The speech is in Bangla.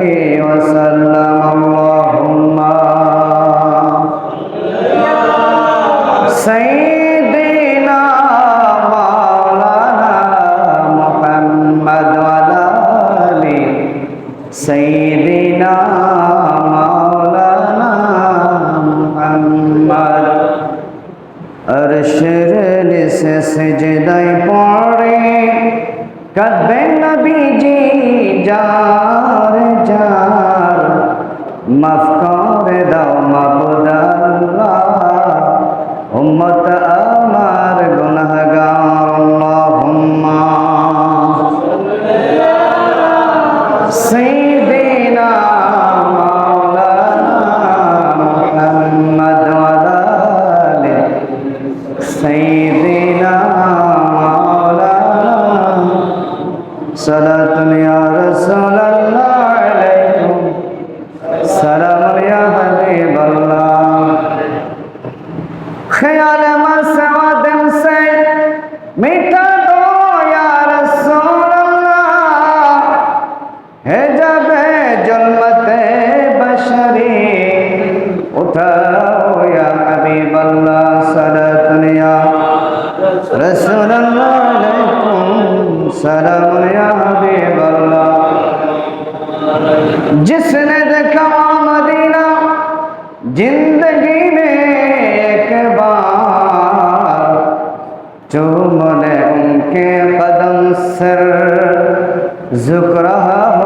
وسلم اللهم سيدنا مولانا محمد وعلى آله سيدنا مولانا محمد أرشر لسه سجدي পড়ে কদবে নবীজি যার মাফ করে দাও মাবুদ আল্লাহ উম্মত আমার গুনাহগার আল্লাহুম্মা। সাইয়্যিদিনা মাওলানা মুহাম্মদ ওয়া যাবে জন্মতে বাসারে। উঠাও ইয়া হাবিব আল্লাহ সালাত নিয়া। রাসূলুল্লাহ আলাইকুম সালাম ইয়া হাবিব আল্লাহ जिसने देखा मदीना जिंदगी में एक बार चूमने उनके कदम सर झुक रहा